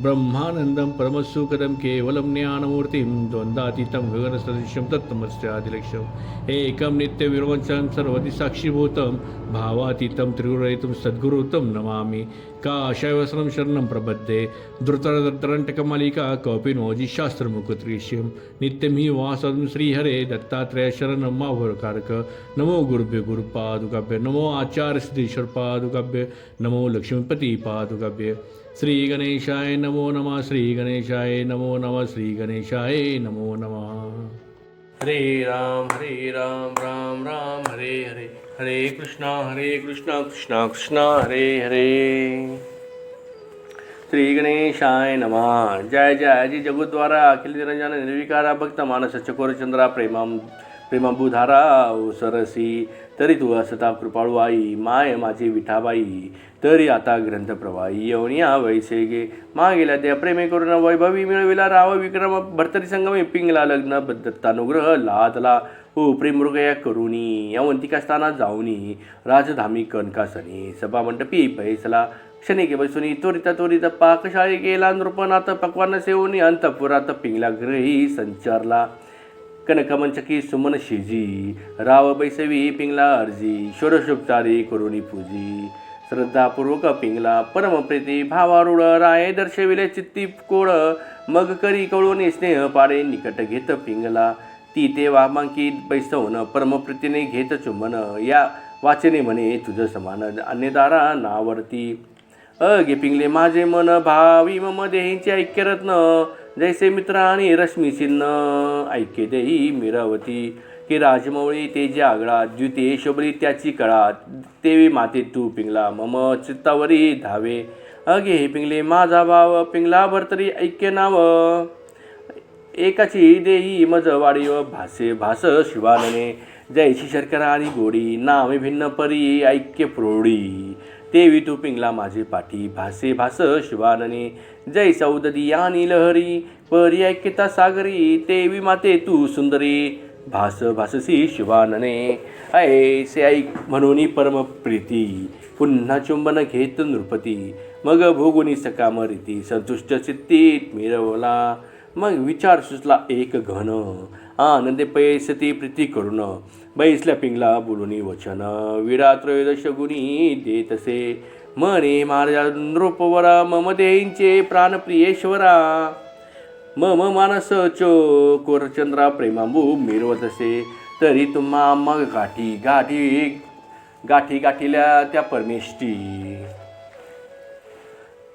ब्रह्मानन्दं परमसुकरं केवलं ज्ञानमूर्तिं द्वन्द्वातीतं गगनसदृश्यं तत्तमस्यादिलक्ष्यम्। एकं नित्यविरवञ्चं सर्वदि साक्षीभूतं भावातीतं त्रिगुरयितुं सद्गुरुतं नमामि। काशयवसनं शरणं प्रबद्धे धृतरदन्तरण्टकमालिका कौपिनोजि शास्त्रमुकुत्रीष्यं नित्यं हि वासं श्रीहरे दत्तात्रयशरणं शरणं नमो गुरुभ्य गुरुपादुकाभ्य नमो आचार्यसिद्धेश्वर पादुकाभ्य नमो लक्ष्मीपती पादुकाभ्य श्री गणेशाय नमो नमः श्री गणेशाय नमो नमः श्री गणेशाय नमो नमः हरे राम हरे राम राम राम हरे हरे हरे कृष्णा हरे कृष्णा कृष्णा कृष्णा हरे हरे श्री गणेशाय नमः जय जय अजी जगुद्वारा अखिल निरंजन निर्विकारा भक्त मानस चकोरचंद्रा प्रेमाम प्रेमांबुधारा सरसी तरी तू असता कृपाळू आई माय माझी विठाबाई तरी आता ग्रंथ प्रवाही यवनिया वैसे गे. मा गेल्या त्या प्रेमे करून वैभवी मिळविला राव विक्रम भरतरी संगमे पिंगला लग्न दत्तानुग्रह लादला. हो प्रेमृगया करुणी अवंतिका स्थानात जाऊनी राजधामी कणकासनी सभा मंडपी पैसला क्षणिके बसुनी त्वरित त्वरित पाकशाळी गेला नृपनाथ पक्वान सेवनी अंतपुरात पिंगला ग्रही संचारला. कनकमंचकी सुमन शिजी राव बैसवी पिंगला अर्जी षोडशोपचारी करुणी पूजी. श्रद्धापूर्वक पिंगला परमप्रीती भावारूढ राय दर्शविले चित्ती कोड मग करी कळून स्नेह पाडे निकट घेत पिंगला. ती ते वामांकित बैसवून परमप्रीतीने घेत चुंबन. या वाचने म्हणे तुझं समान अन्यदारा नावरती. अगे पिंगले माझे मन भावी मम देहींचे ऐक्यरत्न. जैसे मित्र आणि रश्मी चिन्ह ऐके देई मिरावती की राजमौळी ते आगळा द्युते शोभली त्याची कळा तेवी माते तू पिंगला मम चित्तावरी धावे. अगे हे पिंगले माझा भाव पिंगला भरतरी ऐक्य नाव. एकाची देई मज व भासे भास शिवानने. जयची शर्करा आणि गोडी नामे भिन्न परी ऐक्य प्रोडी. तेवी तू पिंगला माझे पाठी भासे भास शिवानने. जय सौददी यानी लहरी परी ऐक्यता सागरी तेवी माते तू सुंदरी भास भाससी शिवानने. ऐसे ऐक म्हणून परम प्रीती पुन्हा चुंबन घेत नृपती. मग भोगुनी सकाम रीती संतुष्ट चित्तीत मिरवला. मग विचार सुचला एक घन आनंदे पैसती प्रीती करून बैसल्या पिंगला बोलूनी वचन. विडा त्रयोदश गुणी देतसे मने महाराजा नृपवरा मम देईंचे प्राणप्रियेश्वरा मम मानस चो कोरचंद्रा प्रेमांबू मिरवतसे. तरी तुम्हा मग गाठी गाठी गाठी गाठील्या त्या परमेष्टी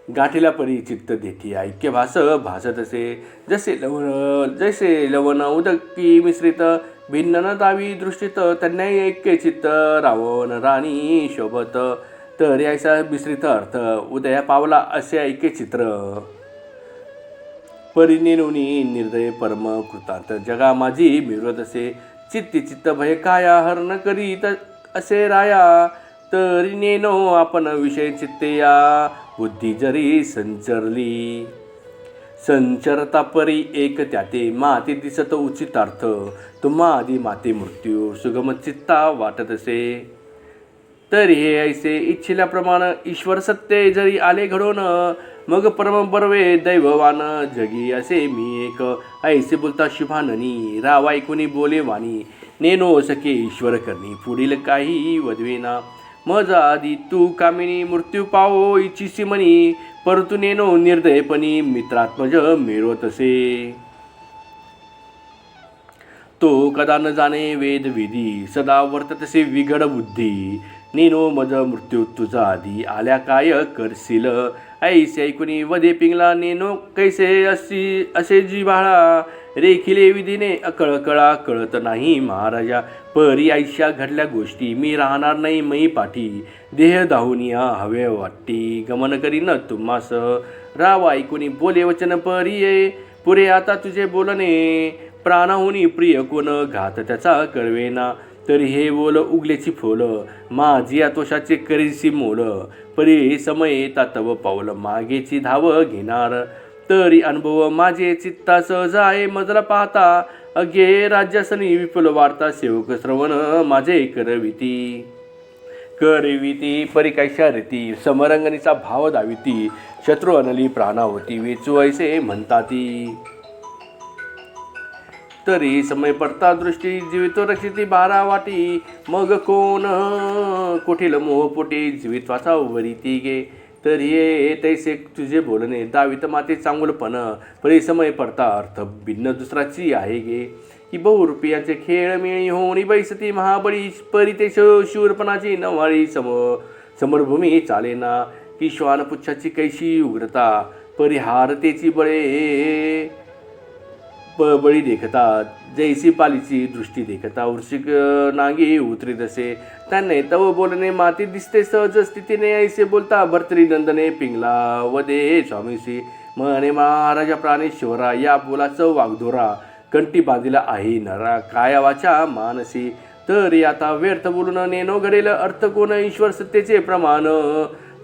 गाठीला परी चित्त देठी ऐक्य भास भासत असे जसे लवण जसे लवण उदकी मिश्रित भिन्न न दावी दृष्टीत त्यांना ऐक्य चित्त रावण राणी शोभत. तर याचा मिश्रित अर्थ उदया पावला असे ऐके चित्र. परिनिरुनी निर्दय परम कृतार्थ जगा माझी मिरवत असे. चित्ती चित्त भय काया हरण करीत असे राया. तरी नेनो आपण विषय चित्ते या बुद्धी जरी संचरली. संचरता परी एक त्याते. माती दिसत उचितार्थ. तुम्हा आधी माते मृत्यू. सुगम चित्ता वाटत असे. तर हे ऐसे इच्छिल्याप्रमाणे ईश्वर सत्य जरी आले घडून मग परमपर्वे दैववान जगी असे मी एक. ऐसे बोलता शुभाननी राव ऐकुनी बोले वाणी. नेनो सके ईश्वर करणी पुढील काही वधवेना. मज आधी तू कामिनी मृत्यू पावो इच्छिसी म्हणी परंतु नेनो निर्दयपणी मित्रात्मज मिळवत असे तो कदा न जाणे वेद विधी सदा वर्ततसे विघड बुद्धी. नेनो मज मृत्यू तुझा आधी आल्या काय करशील? ऐसे ऐकुनी वदे पिंगला नेनो कैसे अशी असे जी बाळा रेखिले विधीने अकळकळा कळत नाही महाराजा. परी आयुष्या घडल्या गोष्टी मी राहणार नाही मई पाठी. देह दाहुनिया हवे वाटी गमन करीन तुम्हास राव ऐकुनी बोले वचन परी ये पुरे आता तुझे बोलणे. प्राणाहुनी प्रिय कोण घात त्याचा कळवेना. तरी हे बोल उगलेची फोल माझी आतोषाचे करीसी मोल. परी समय तातव पावलं मागेची धाव घेणार. तरी अनुभव माझे चित्ता सहज आहे मजला पाहता. अगे राज्यासनी विपुल वार्ता सेवक श्रवण माझे करविती. करविती परिकैशा रीती समरंगणीचा भाव दाविती शत्रू अनली प्राणावती वेचू ऐसे म्हणताती. तरी समय पडता दृष्टी जीवितो रक्षिती बारा वाटी. मग कोण कुठील मोहपोटी जीवित्वाचा वरिती गे. तरी ये तैसे तुझे बोलणे दावित माते चांगुलपण. परी समय पडता अर्थ भिन्न दुसराची आहे गे. की बहुरुपयाचे खेळ मिळी होणी बैसती महाबळी परी ते शूरपणाची नवाळी सम समरभूमी चालेना. की श्वानपुच्छाची कैशी उग्रता परिहारतेची बळे. ब बळी देखतात जैसी पालीची दृष्टी देखता वृश्चिक नागी उतरी दसे. त्याने तव बोलणे माती दिसते सहज स्थितीने ऐसे बोलता भर्तरी नंदने पिंगला वदे स्वामीसी म्हणे महाराजा प्राणेश्वरा या बोलाचं वागधोरा. कंटी बांधिला आहे नरा काय मानसी. तरी आता व्यर्थ बोलून नेनो घडेल अर्थ कोण? ईश्वर सत्तेचे प्रमाण.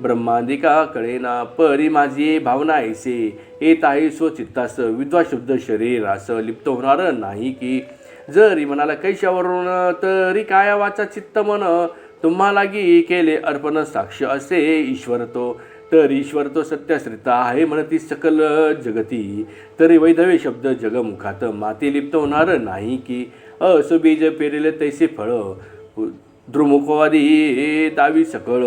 ब्रह्मांदिका कळेना परी माझी भावना ऐसे. येत आहे स्वचित्तास विद्वा शुद्ध शरीरास लिप्त होणार नाही की. जरी मनाला कैशावरून तरी कायावाचा चित्त मन. तुम्हालागी केले अर्पण साक्ष असे ईश्वर तो. तर ईश्वर तो सत्याश्रिता आहे म्हणती सकल जगती. तरी वैधवे शब्द जगमुखात माती लिप्त होणार नाही की? असबीज पेरेले तैसे फळ. द्रुमुखवादी दावी सकळ.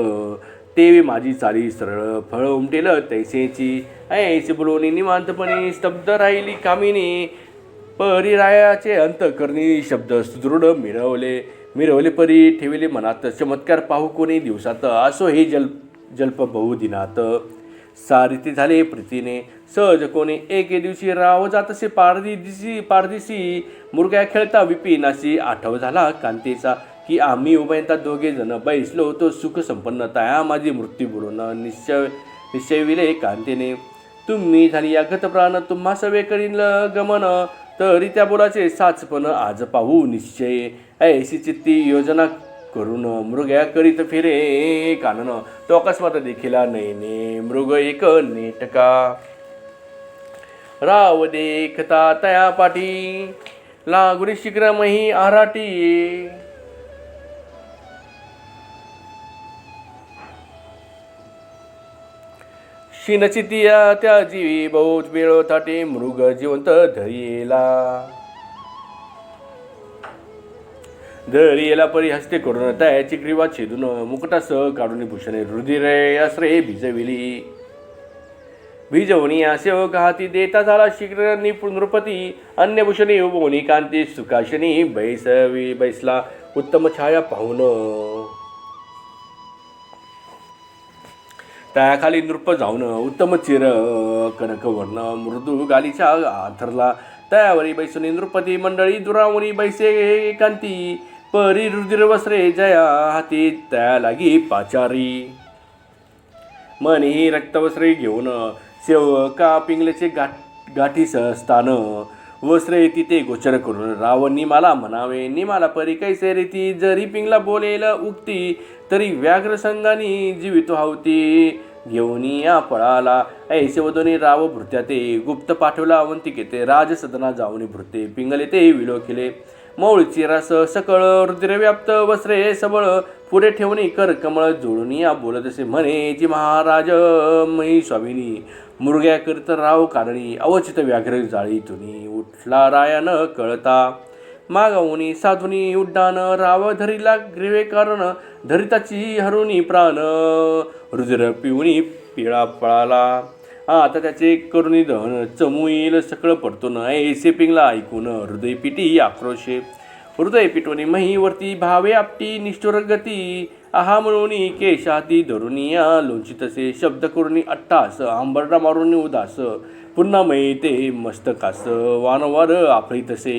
तेवी माझी चाली सरळ. फळ उमटेल तैसेची. ऐसे बोलवणी निवांतपणे स्तब्ध राहिली कामिनी. परिरायाचे अंतकरणी शब्द सुदृढ मिळवले मिरवले परी ठेवले मनात. चमत्कार पाहू कोणी दिवसात. असो हे जल जल्प बहुदिनात सारिती झाले प्रीतीने. सहज कोणी एके दिवशी राव जातसे पारदी दिसी पारदिसी मुरग्या खेळता विपिनाशी आठव झाला कांतीचा की आम्ही उभयता दोघे जण बैसलो होतो सुख संपन्न तया. माझी मृत्यू बोलून निश्चय निश्चयविले कांतीने. तुम्ही झाली या गतप्राण तुम्हा सवे करील गमन. तरी त्या बोलाचे साचपण आज पाहू निश्चय. ऐशी चित्ती योजना करुण मृग्या करीत फिरे कानन. तो अकस्मात देखिला नयने मृग एक नेटका राव देखता तया पाठी लागुरी शीघ्रमही आराटी शिनचितिया त्या जीवी बहुत वेळ थाटे मृग जिवंत धरी येला परी हस्ते करून तयाची ग्रीवा छेदून मुकुटासह काढून भूषणे रुधिरे असरे भिजविली. भिजवणी सेवक हाती देता झाला शीघ्र निपुण नृपती अन्यभूषणी उभवणी कांती सुकाशनी बैसवी बैसला उत्तम छाया पाहून. त्याखाली नृप जाऊन उत्तम चिर कनकवर्ण मृदू गालीच्या आथरला. तयावरी बैसुनी नृपती मंडळी दुरावणी बैसे कांती. परी रुधिर वस्त्रे जया हाती त्या लागी पाचारी. मनी रक्तवस्त्रे घेऊन सेवका पिंगलेचे गाठ गाठी सहस्थान वस्त्रे तिथे गोचर करून रावणी मला म्हणावे निमाला परी कैसे रीती? जरी पिंगला बोलेल उक्ती तरी व्याघ्र संघानी जीवितो हावती घेऊन या पळाला ऐसे वदोनी राव भृत्या ते गुप्त पाठवला अवंतिके ते राजसदना जाऊन भृते पिंगले ते विलोकिले मौळची रास सकळ रुद्रव्याप्त वस्त्रे सबळ पुढे ठेवणी कर कमळ जोडून या बोलत असे म्हणे जी महाराज मही स्वामिनी. मुरग्या करीत राव कारणी अवचित व्याघ्र जाळी तुनी उठला रायान कळता. मागवणी साधुनी उड्डाण राव धरीला ग्रीवे कारण धरिताची हरुणी प्राण. रुद्र पिवणी पिळा पळाला. हा आता त्याचे करुणी दहन चमुईल पडतो पडतून ऐसे पिंगला ऐकून हृदय पिटी आक्रोशे. हृदय पिटवणी महीवरती भावे आपटी निष्ठुर गती. आहा म्हणून केशाती धरुनिया लोंचितसे शब्द करून अट्टास आंबरडा मारून उदास. पुन्हा मयी ते मस्तकास वारंवार आपळीतसे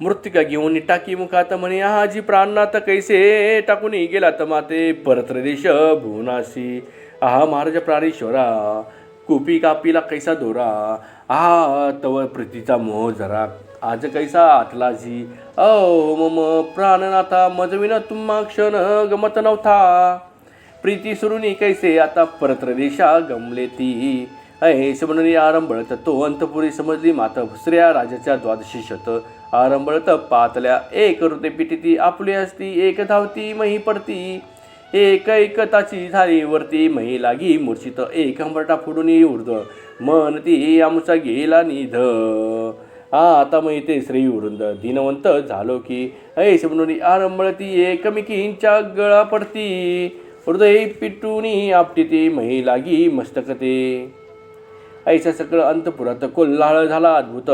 मृत्तिका घेऊन टाकी मुखात म्हणे आजी प्राणनाथ कैसे टाकून गेला तर माते परत्र देश भुवनाशी. आहा महाराज प्राणेश्वरा कुपी कापीला कैसा दोरा. आहा तव प्रीतीचा मोह जरा आज कैसा आतलाजी ओ मम प्राणनाथा मजविन तुम्हा क्षण गमत नव्हता. प्रीती सुरुनी कैसे आता परत्र देशा गमले ती. ऐ म्हणून आरंभळत तो अंतपुरी समजली माता भुसऱ्या राजाच्या द्वादशी शत आरंभळत पातल्या एक ऋते पिटिती आपली असती एक धावती मही पडती. एक एकताची झाली वरती मही लागी मूर्छित एक अंबरटा फुडून उरद मन ती आमचा गेला निध. आता मग ते श्री उरुंद दिनवंत झालो की ऐश म्हणून आरंभळती एकमेकींच्या गळा पडती. हृदय पिटूनी आपटी ती मही लागी मस्तकते. ऐसा सकळ अंतपुरात कोल्हाळ झाला अद्भुत.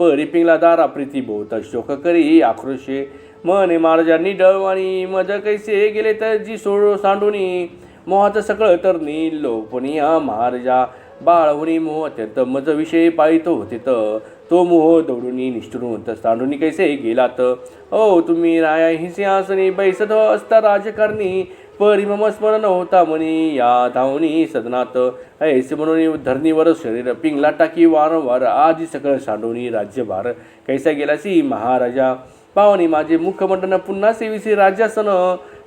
परिपिंगला दारा प्रीती बहुत शोक करी आक्रोशे. मने महाराजांनी डळवाणी मज कैसे गेले तर जी सोड सांडूनी. मोहात सकळ तरणी लोपनिया महाराजा बाळवणी मोह अत्यंत मज विषय पाळीतो होते तर तो मोह दौडूनी निष्ठुरून सांडूनी कैसे गेलात. ओ तुम्ही राया हि सिंहासनी बैसत असता राजकारणी. परिममस्मरण होता म्हणी या धावणी सदनात ऐसे म्हणून धरणीवर शरीर पिंगला टाकी वारंवार आजी सकळ सांडोनी राज्यभार। कैसा गेलासी महाराजा? पावनी माझे मुखमंडन पुन्हा सेविसी राज्यासन।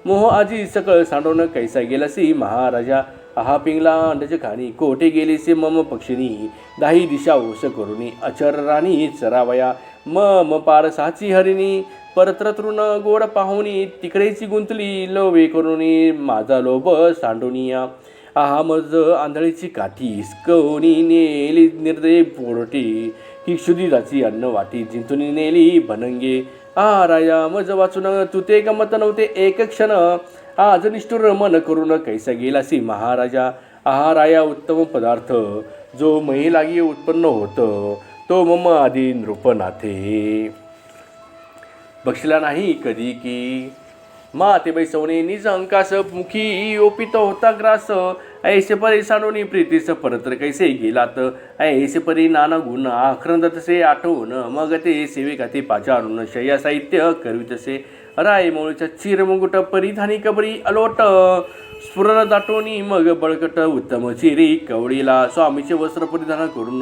मोह आजी सकळ सांडवणं कैसा गेलासी महाराजा? आहा पिंगला अंडज खाणी कोठे गेलीसे मम पक्षिणी दाही दिशा ओस करुणी अचर राणी चरावया मम पारसाची हरिणी। परत्र तृण गोड पाहुणी तिकडेची गुंतली लोवे करुणी माझा लोभ सांडुनिया. आहा मज आंधळीची काठी हिसकवणी नेली निर्दय पोरटी. ही क्षुदिराची अन्न वाटी जिंतून नेली भनंगे आ राया मज वाचून तू ते गमत नव्हते एक क्षण. आज निष्ठुर मन करून कैसा गेलासी महाराजा. आहा राया उत्तम पदार्थ जो महिलागी उत्पन्न होतं तो मम आधी नृपनाथे पक्षीला नाही कधी की. मातेबाई सवने निज अंकास मुखी ओपित होता ग्रास. ऐसे परी सांडोनी प्रीतीस परत्र कैसे गेलात. ऐसे परी नाना गुण आखरंदतसे आठवून. मग ते सेविकाते पाचारून शय्या साहित्य करवितसे राय मोळीच्या चिरमुकुट परिधानी कबरी अलोट. स्फुरण दाटोनी मग बळकट उत्तम चिरी कवडीला स्वामीचे वस्त्र परिधान करून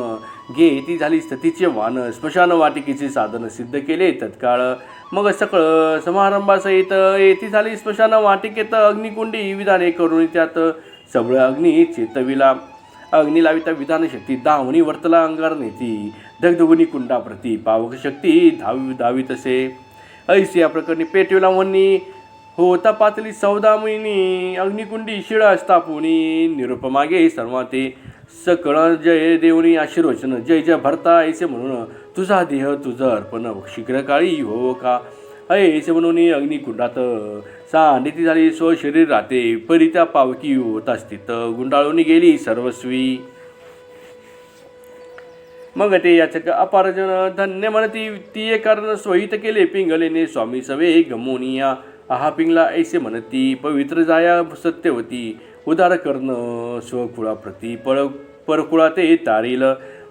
घे ती झाली स्थितीचे वान. स्मशान वाटिकेचे साधन सिद्ध केले तत्काळ. मग सकळ समारंभासहित येती झाली स्मशान वाटिकेत अग्निकुंडी विधाने करून त्यात सबळ अग्नी चेतविला. अग्नी लाविता विधान शक्ती दावणी वर्तला अंगार नेती. धगधगुनी कुंडाप्रती पावक शक्ती धावी धावी तसे. ऐसी या प्रकरणी पेटविला म्हणणी होता पातळी सौदामिनी अग्निकुंडी शिळा स्थापुनी. निरोप मागे सर्वाते. सकळ जय देवनी आशीर्वचन. जय जय भरता ऐसे म्हणून तुझा देह तुझं अर्पण शीघ्रकाळी हो का? ऐसे म्हणून अग्निकुंडात सांडिती झाली स्व शरीर राहते परी त्या पावकी होता स्थित गुंडाळून गेली सर्वस्वी. मग ते याचक अपारजन धन्य म्हणती ती कारण स्वहित केले पिंगलेने स्वामी सवे गमोनिया. आहा पिंगला ऐसे म्हणती पवित्र जाया सत्यवती उदार कर्ण स्वकुळाप्रती पळ परकुळा ते तारील.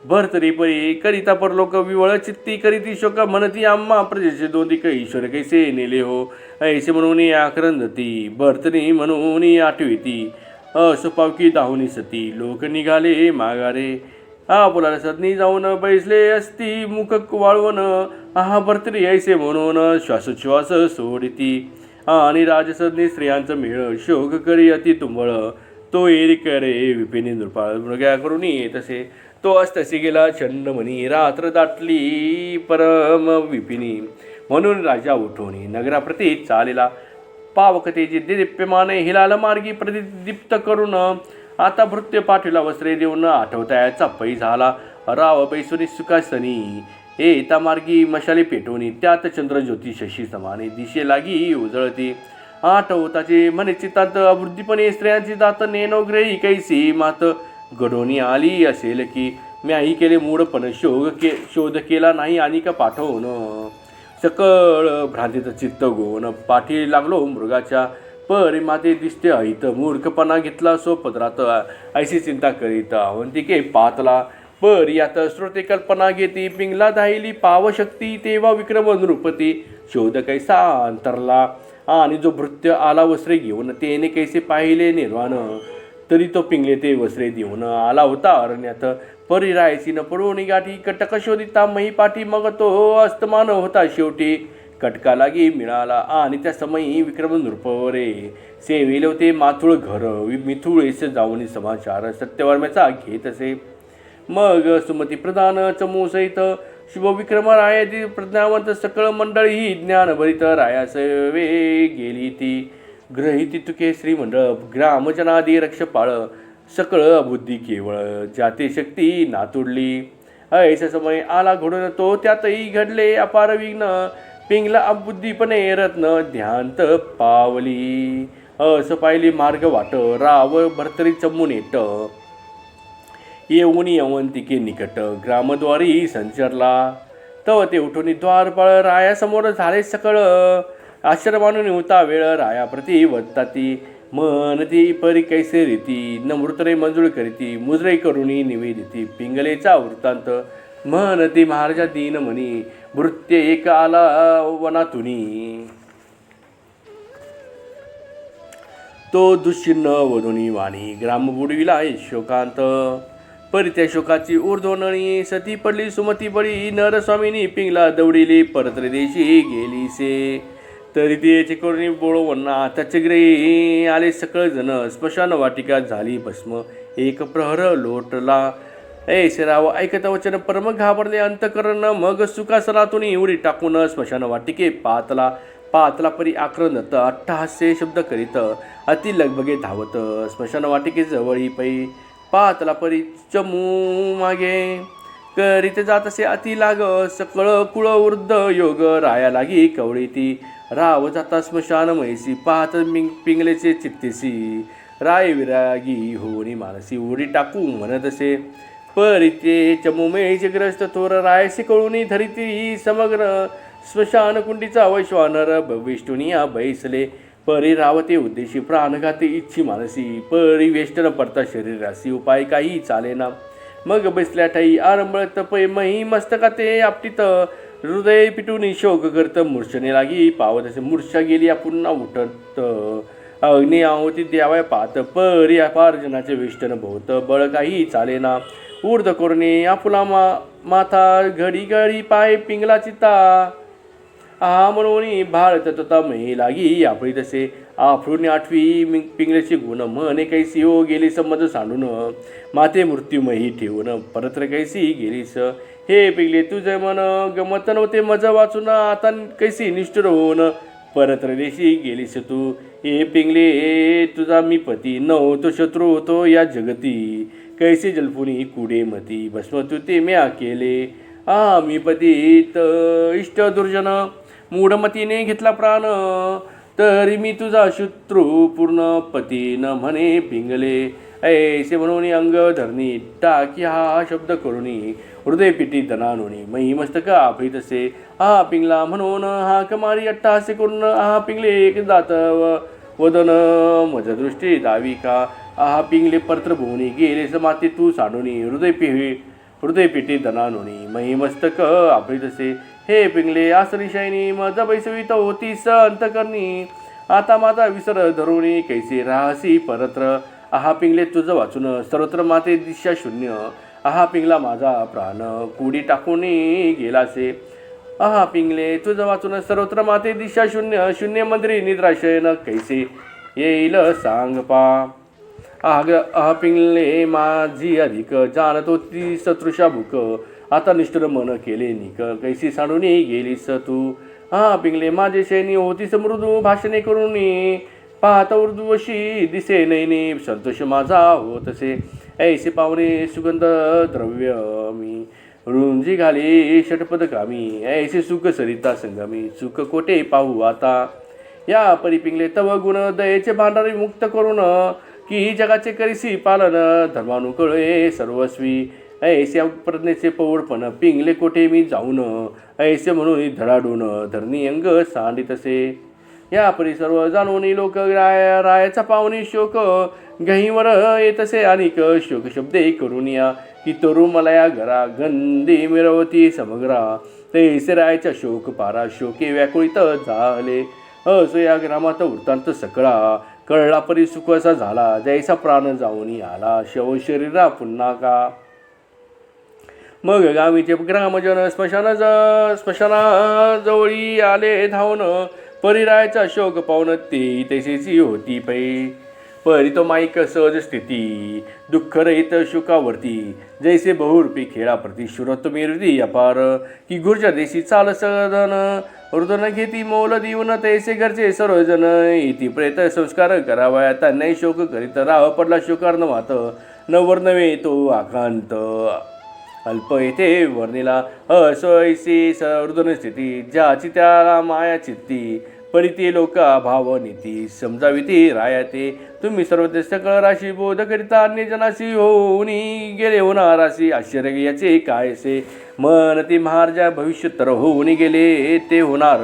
भरतरी परी करिता परलोक विवळ चित्ती करीती शोक म्हणती आम्हा प्रजेचे दोदिक ईश्वर कैसे नेले हो? ऐसे म्हणून आक्रंदती भरतरी म्हणून आठविती असपावकी दाहुनी सती लोक निघाले माघारे हा सदनी जाऊन बैसले असती मुख वाळवण हा भरतरी ऐसे म्हणून श्वासोच्छ्वास सोडिती आणि राजसदनी स्त्रियांचं मेळ शोक करी अति तुंबळ तो एरी करे विपिनी नृपाळ मृग्या करून तसे तो अस्तसी गेला चंदमणी रात्र दाटली परम विपिनी. म्हणून राजा उठवणी नगराप्रती चालेला. पावकतेची दिप्यमाने हिलाल मार्गी प्रतिदीप्त करून आता भृत्य पाठीला वस्त्रे देऊन आठवतायाचा पै झाला. राव बैसुनी सुखासनी येता मार्गी मशाली पेटवणी त्यात चंद्रज्योती शशी समाने दिशे लागी उजळती. आठवताचे म्हणे चितात अवृद्धीपणे स्त्रियांची दात नेनोग्रही कैसी मात. घडोनी आली असेल की म्याही केले मूळपण शोध के शोध केला नाही आणि का पाठवून? सकळ भ्रांतीचं चित्त गोवन पाठी लागलो मृगाच्या परी माते दिसते ऐत मूर्खपणा घेतला सोपदरात. ऐशी चिंता करीत अवंतिके पातला. पर यात श्रोते कल्पना घेती. पिंगला धायली पावशक्ती. तेव्हा विक्रम नृपती. शोध कैसा अंतरला. आणि जो भृत्य आला वस्त्रे घेऊन तेने कैसे पाहिले निर्वाण? तरी तो पिंगले ते वस्त्रे देऊन आला होता. अरण्यात परी रायसी न पडून गाठी कटक शोधिता मही पाठी मग तो अस्तमान होता शेवटी. कटका लागी मिळाला आणि त्या समयी विक्रम नृपवरे. सेविले होते माथुळ घर मिथुळेस जाऊन समाचार सत्यवर्म्याचा घेत असे. मग सुमती प्रधान चमूसहित शुभविक्रम रायादी प्रज्ञावंत सकळ मंडळी ज्ञानभरित रायासवे गेली ती. ग्रहिती तुके श्रीमंडळ ग्रामजनादी रक्षपाळ सकळ बुद्धी केवळ जाते शक्ती नातुडली. ऐसा समय आला घडून तो त्यातही घडले अपार विघ्न. पिंगला अबुद्धीपणे रत्न ध्यांत पावली. अस पाहिली मार्ग वाट राव भरतरी चमून येट येऊन यवंतिके निकट ग्रामद्वारी संचरला. तव ते उठून द्वारपाळ रायासमोर झाले सकळ. आश्रमानून निवता वेळ रायाप्रती वत्ताती. मन ती परी कैसे रीती? नमृतरे मंजूळ करीती. मुजरे करुणी निवेदिती. पिंगलेचा वृत्तांत. मन ती महाराजा दीन म्हणी भृत्य एक आला वनातुनी. तो दुश्चिन्न वधुनी वाणी. ग्राम बुडविला शोकांत. परी त्या शोकाची ऊर्ध्वनणी सती पडली सुमती बळी. नरस्वामीनी पिंगला दौडिली. परत्र देशी गेली से. तरी ते करुणी बोळवण्णा त्याचे आले सकळ जण स्मशान वाटिका झाली भस्म एक प्रहर लोटला. ए शराव ऐकता वचन परम घाबरले अंतकरण मग सुखासनातून एवढी टाकून स्मशान वाटिके पातला. पातला परी आक्रंदत अट्टहास्य शब्द करीत अति लगबगे धावत स्मशान वाटिके जवळी पै. पातला परी चमू मागे करीत जात असे अति लाग सकळ कुळ वृद्ध योग राया लागी कवळी ती राव जाता स्मशान मैसी पाहत मिंग पिंगलेचे चित्तेसी राय विरागी होणी मानसी उडी टाकू म्हणत असे. परिते चमुमेचे ग्रस्त थोर रायसी कळूनी धरिती समग्र स्मशान कुंडीचा वैश्वानर भविष्ठुनिया बैसले. परी रावते उद्देशी प्राणघाती इच्छी मानसी. परिवेष्टन पडता शरीरासी उपाय काही चालेना. मग बसल्या ठाई आरंभळ तपय मही मस्तका ते आपटीत. हृदय पिटून शोक करत मूर्छने लागी पावतसे मूर्छा गेली पुन्हा उठत. अग्नी आहुती द्यावाय पात पर या पार्जनाचे वेष्टन भोवत बळ काही चालेना. ऊर्ध कोरणे आपुला मा माथा घडी घडी पाय पिंगला चिता. आहा म्हणून भाळत तथा मही लागी आपली तसे. आफळून आठवी मिं- गुण म्हणे कैसी हो गेली संबंध सांडून. माते मृत्यूमही ठेवून परत्र कैसी गेलीस. हे पिंगले तुझे मन गमत नव्हते मज वाचून आता कैसी निष्ठुर होऊन परत रेशी गेलीस तू. हे पिंगले तुझा मी पती नव्हतो शत्रू होतो या जगती. कैसे जलफुनी कुडे मती भस्म तू ते म्या केले आ मी पतीत इष्ट दुर्जन मूढमतीने घेतला प्राण. तरी मी तुझा शत्रू पूर्ण पती न म्हणे पिंगले. ऐसे म्हणून अंग धरणी टाकी हा शब्द करुणी. हृदय पिटी दनानुनी मही मस्तक आपली तसे हा पिंगला म्हणून हा कमारी अट्टाहास्य करून हा पिंगले एक दात व वदन मजदृष्टी दाविका आहा पिंगले परत्र भुवनी गेले समाते तू सांडूनी हृदय पिही हृदय पिटी दनानुनी मही मस्तक आपली तसे हे पिंगले आसनिशाईनी मज बैसवित होतीस अंतकरणी आता माझा विसर धरुणी कैसे राहसी परत्र। आहा पिंगले तुझं वाचून सर्वत्र माते दिशा शून्य। आहा पिंगला माझा प्राण कुडी टाकून गेलासे. आहा पिंगले तुझं वाचून सर्वत्र माते दिशा शून्य शून्य मंत्री निद्राशयन कैसे? येईल सांग पा. आग आहा पिंगले माझी अधिक जाणतो ती सतृषा भूक. आता निष्ठुर मन केले निक कैसी सांडून गेलीस तू? आहा पिंगले माझे शैनी होतीस मृदू भाषणे करून. पाहता उर्दुवशी दिसे नैने संतोष माझा होतसे ऐसे पावणे सुगंध द्रव्य मी. रुंजी घाली षटपद कामी. ऐसे सुख सरिता संगमी. सुख कोटे पाहू आता? या परिपिंगले तव गुण दयेचे भांडारी मुक्त करून की जगाचे करीसी पालन धर्मानुकळे सर्वस्वी. ऐसे प्रज्ञेचे पौडपण पिंगले कोठे मी जाऊन? ऐसे म्हणून धडाडून धरणी अंग सांडितसे या परिसर्व जाणून लोक राय रायाचा पाहुणे शोक गहीवर येतसे अनेक शोक शब्दे करून या की तरुण मला या घरा गंदी मिरवती समग्रा. तैसे रायचा शोक पारा शोके व्याकुळीत झाले. असो या ग्रामात वृत्तांत सकळा. कळला परी सुख असा झाला. जैसा प्राण जाऊन आला. शव शरीरा पुन्हा का? मग गावीचे ग्रामजन स्मशान ज स्मशानाजवळी आले धावणं परिरायचा शोक पाहून ती तशीची होती पै. परी तो माईक सहज स्थिती दुःख रहित शुकावरती. जैसे बहुरूपी खेळाप्रती शुरत्व मिरती अपार की गुरच्या देशी चाल सदन हृदन घेती मोल देऊन तैसे घरचे सर्वजन इति प्रेत संस्कार करावया. त्यांनाही शोक करीत राह पडला शुकार न वात नवर नव्हे तो आकांत. अल्प येथे वर्णिला असैसी सहृदन स्थिती ज्याची त्याला माया चित्ती. परिती लोक भाव नीती राया रायाते. तुम्ही सर्व सकळ राशी बोध करिता निजनाशी जनाशी होऊनी गेले होणाराशी आश्चर्य याचे कायसे. मन ती महाराजा भविष्य तर होऊन गेले ते होणार.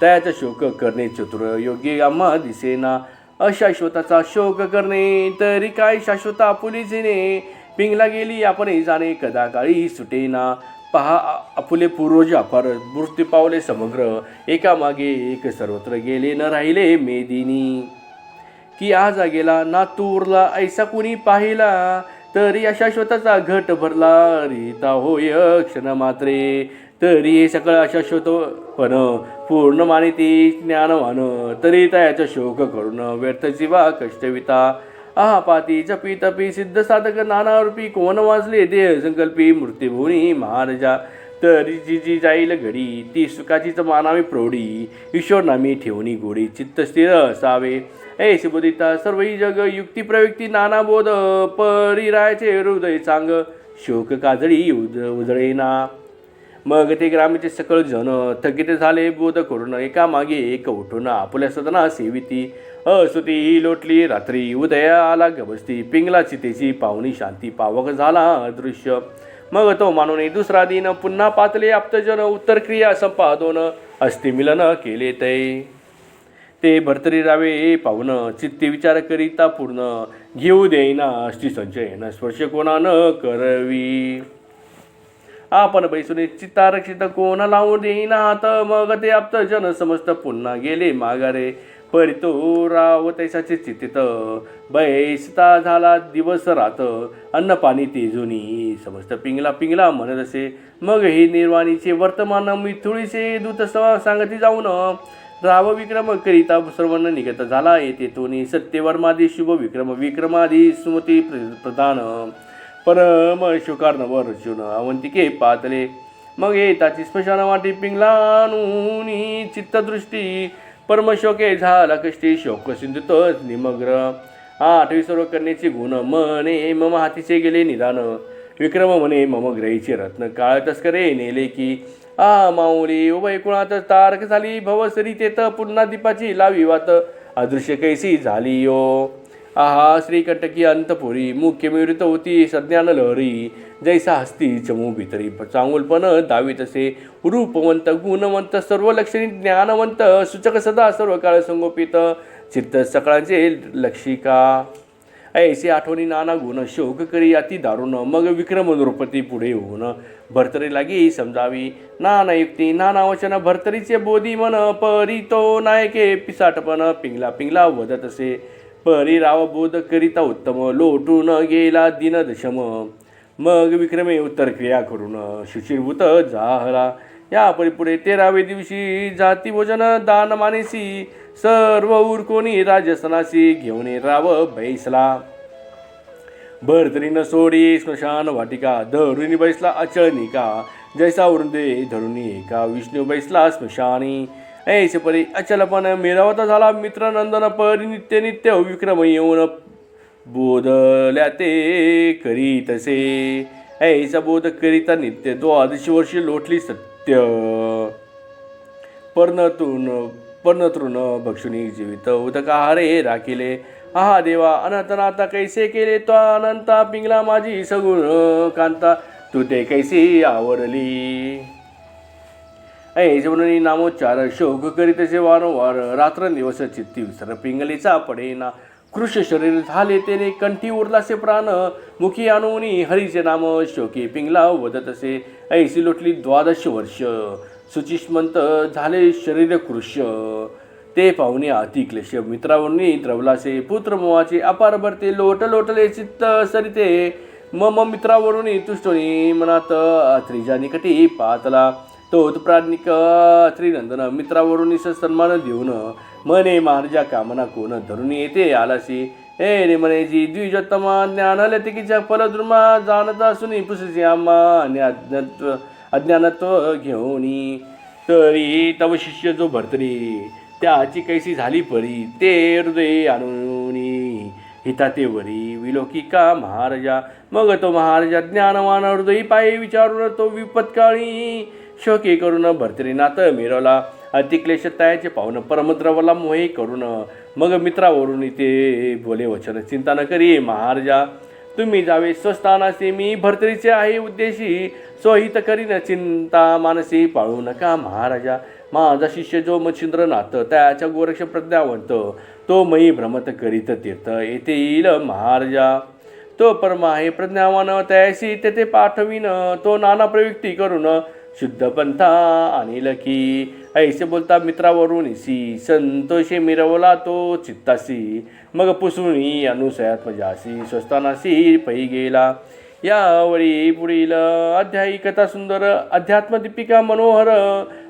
त्याचा शोक करणे चतुर योग्य आम्हा दिसेना. अशाश्वताचा शोक करणे तरी काय शाश्वत आपुलीचेने पिंगला गेली आपण जाणे कदा काळी सुटेना. पहा आपुले पूर्वज अपार मृत्यू पावले समग्र. एकामागे एक सर्वत्र गेले न राहिले मेदिनी. की आज गेला ना तूरला ऐसा कुणी पाहिला. तरी अशा शाश्वताचा घट भरला रीता होय क्षण मात्रे. तरी हे सगळं अशाश्वत पण पूर्ण मानिती ज्ञानवान. तरी त्याचा शोक करून व्यर्थ जीवा कष्टविता आहापाती जपी तपी सिद्ध साधक नानारूपी कोण वाजले देह संकल्पी मृत्यूभूनी महाराजा. तरी जी जी जाईल घडी ती सुखाचीच मानावी प्रौढी. ईश्वर नामी ठेवणी गोडी चित्त स्थिर असावे. ऐसे बोधिता सर्व जग युक्ती प्रयुक्ती नाना बोध परिरायाचे हृदय चांग शोक काजळी उज उजळेना. मग ते ग्रामीचे सकळ जन थकित झाले बोध करून एका मागे एक उठून आपल्या सदना सेविती. असुती ही लोटली. रात्री उदया आला गबसती पिंगला चितेची पाहुणी शांती पावक झाला दृश्य. मग तो मानून दुसरा दिन पुन्हा पातले आप्तजन उत्तर क्रिया संपादोन अस्ति मिलन केले ते. ते भरतरी रावे पाहुणं चित्ते विचार करिता पूर्ण. घेऊ देईना अष्टी संचयन स्पर्श कोणा न करवी? आपण बैसून चित्तारक्षित कोण लावून देईना. हात मग ते आप्तजन समस्त पुन्हा गेले माघारे. परितो राव तैसाचे चितित बैसता झाला दिवस रात. अन्न पाणी तेजुनी समस्त पिंगला पिंगला म्हणत असे. मग हे निर्वाणीचे वर्तमान मिथुळीचे दूत सांगती जाऊन. राव विक्रम करिता सर्वांना निघत झाला. येते तोनी सत्यवर्मादी शुभ विक्रम विक्रमादी सुमती प्र- प्रधान. परम शुकार्णव अर्जुन अवंतिके पातले. मग येताची स्मशान वाटी पिंगलानुनी चित्तदृष्टी. परमशोके झाला कष्टी शोक सिंधुत निमग्र आठवी सर्व करण्याची गुण मने मम हातीचे गेले निदान. विक्रम म्हणे मम ग्रहीचे रत्न काळ तस्करे नेले की. आ माऊली उभय कुणात तारक झाली भवसरी तेत पुन्हा दीपाची लावी वात. अदृश्य कैसी झाली यो? आहा श्रीकंटकी अंतपुरी मुख्य मिळत होती सज्ञान लहरी जैसा हस्ती चमू भितरी चांगुलपण दावीत असे रूपवंत गुणवंत सर्व लक्षणी ज्ञानवंत सूचक सदा सर्व काळ संगोपित चित्त सकाळचे लक्षिका. ऐसे आठवणी नाना गुण शोक करी अति दारुण मग विक्रम द्रुपती पुढे होऊन भरतरी लागी समजावी. नाना युक्ती नाना वचन भरतरीचे बोधी मन परी तो नायके पिसाटपण पिंगला पिंगला वदत असे. परी राव बोध करिता उत्तम लोटून गेला दिनदशम. मग विक्रमे उत्तर क्रिया करून शुचिरभूत जाहला या परिपुढे तेरावे दिवशी जाती भोजन दान मानेसी सर्व उरकोणी राजसनासी घेऊन राव बैसला. भरतरीनं सोडी स्मशान वाटिका धरुणी बैसला अचळनिका जैसा वृंदे धरुणी एका विष्णू बैसला स्मशानी. ऐसे परी अचलपण मिरवता झाला मित्र नंदन परी नित्य नित्य विक्रम येऊन बोधल्या ते करीतसे. ऐसा बोध करिता नित्य द्वादशी वर्षी लोटली सत्य. पर्णतृण पर्णतृण भक्षुनी जीवित उदकाहारे राखिले. आहा देवा अनंतनाथा कैसे केले तो अनंता पिंगला माझी सगुण कांता. तू ते कैसी आवडली ऐ नामोच्चार शोक करीतचे वारंवार रात्र दिवस चित्ती विसर पिंगलीचा पडेना कृष शरीर झाले तेने कंठी उरलासे प्राण मुखी आणूनी हरीचे नाम शोकी पिंगला वदत असे ऐशी लोटली द्वादश वर्ष सुचिष्मंत झाले शरीर कृष्य ते पाहुणे अतिक्लेश मित्रावरून द्रवलासे पुत्र मोहाचे अपार भरते लोट लोटले चित्त सरिते मम मित्रावरून तुष्टोनी मनात त्रिजा निकटी पातला तो प्राज्ञिक त्रिनंदन मित्रावरून सन्मान देऊन मने महाराजा कामना कोण धरून येते आलासी हे रे मनेजी द्विजोत्तमा ज्ञान लतिकीच्या फलद्रुमा जाणता असून पुससी आम्हा आणि अज्ञात्व अज्ञानत्व घेऊनी. तरी तव शिष्य जो भरतरी त्याची कैसी झाली परी ते हृदय आणून. हिता ते वरी विलोकिका महाराजा मग तो महाराजा ज्ञानवान हृदयी पायी विचारून तो विपत्काळी शोकी करून भरतरीनाथ मिरवला. अतिक्लेश तयाचे पाहुण परमद्रवला मोहे करून मग मित्रावरून ते बोले वचन. चिंता न करी महाराजा. तुम्ही जावे स्वस्थानाचे मी भरतरीचे आहे उद्देशी. स्वहित करीन चिंता मानसी पाळू नका महाराजा. माझा शिष्य जो मच्छिंद्रनाथ त्याच्या गोरक्ष प्रज्ञावंत. तो मयी भ्रमत करीत तीर्थ. येथे येईल महाराजा. तो परमा आहे प्रज्ञावान त्याशी तेथे पाठवीन. तो नाना प्रयुक्ती करून शुद्ध पंथा आणील की। ऐसे बोलता मित्रावरून इसी संतोषे मिरवला तो चित्तासी। मग पुसुणी अनुसयात मजासी स्वस्तानासी पै गेला। यावळी पुढील अध्यायी कथा सुंदर अध्यात्म दीपिका मनोहर।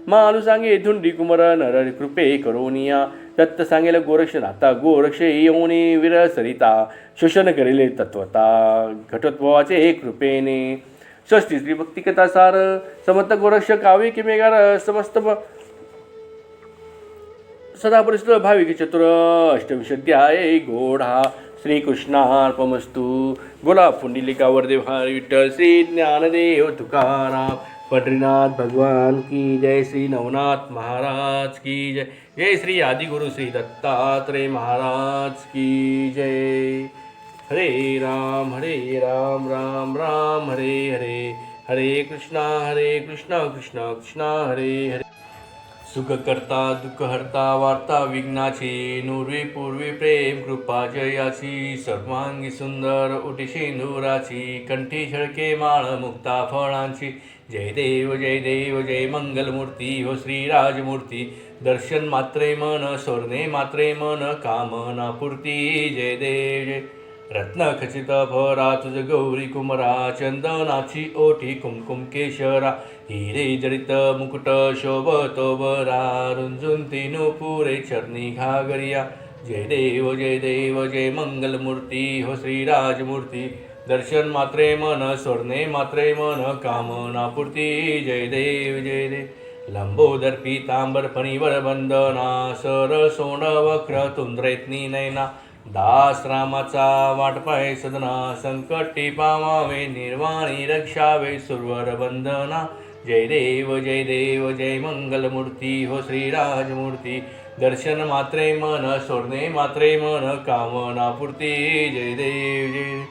मानु सांगे धुंडी कुमर नर कृपे करोनिया दत्त सांगेल गोरक्ष नाता गोरक्ष येऊनी विर सरिता शोषण करेले तत्वता घटोत्भवाचे कृपेने। षष्टी श्री भक्ती सार समर्थ गोरक्ष कावे किमेगार समस्त ब- सदा परिस्थित भाविक चतुर अष्टविशध्याय गोढा श्रीकृष्णार्पमस्तु। गुलाब पुंडलिकावर देव हरी विठ्ठल श्री ज्ञानदेव तुकाराम बद्रीनाथ भगवान की जय श्री नवनाथ महाराज की जय। जय श्री आदिगुरु श्री दत्तात्रेय महाराज की जय। हरे राम हरे राम राम राम हरे हरे हरे कृष्णा हरे कृष्णा कृष्णा कृष्णा हरे हरे। सुखकर्ता दुःखहर्ता दुःख वार्ता विघ्नाची नुर्वी पूर्वी प्रेम कृपा जयाची सर्वांगी सुंदर उटी नूराची कंठी झळके माळ मुक्ता फळांची। जय देव जय देव जय मंगलमूर्ती हो श्रीराजमूर्ती दर्शन मात्रे मन स्वर्णे मात्रे मन कामना पूर्ती जय देव जय रत्न खचित गौरी कुमरा चंदनाची ओठी कुमकुम केशरा हिरे जडित मुकुट शोभतो बरा नुपुरे तिनु पुरे चरणी घागरिया जय देव जय देव जय मंगलमूर्ती हो श्रीराजमूर्ती। दर्शन मात्रे मन स्वर्णे मात्रे मन कामना पूर्ती। जय देव जय देव लंबोदर पीतांबर फणीवर बंदना सर सोंड वक्र तुंद्रेतनी नैना। दास रामाचा वाटपाय सदना संकटी पावावे निर्वाणी रक्षावे सुरवर बंधना जय देव जय देव जय मंगलमूर्ती हो श्रीराजमूर्ती. दर्शन मात्रे मन सोडणे मात्रे मन कामना पूर्ती. जय देव जय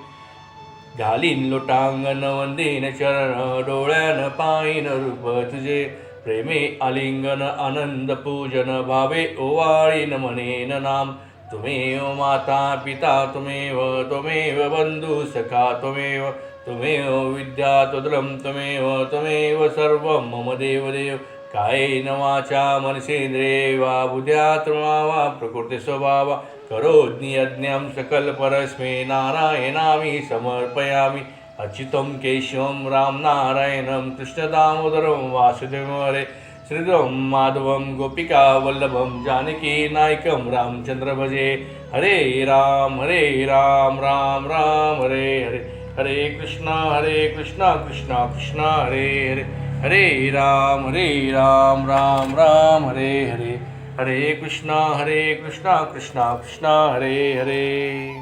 घालीन लोटांगण वंदीन चरण डोळ्यान पायीन रूप तुझे. प्रेमे आलिंगन आनंद पूजन भावे ओवाळीन मनेन नाम. तुमेव माता पिता तुमेव त्वमेव बंधू सखा त्वमेव त्वमेव विद्या तुद्रं त्वमेव त्वमेव सर्वं मम देवदेव कायेन वाचा मनसेंद्रिये वा बुद्ध्यात्मा वा प्रकृती स्वभावा। करोज्ञि यज्ञं नारायणामि समर्पयामि। अच्युतं केशवं रामनारायणं कृष्णदामोदरं वासुदेवरे हरे माधवं गोपिका वल्लभं जानकी नायकं रामचंद्र भजे हरे राम हरे राम राम राम हरे हरे हरे कृष्णा हरे कृष्णा कृष्णा कृष्णा हरे हरे हरे राम हरे राम राम राम हरे हरे हरे कृष्णा हरे कृष्णा कृष्णा कृष्णा हरे हरे।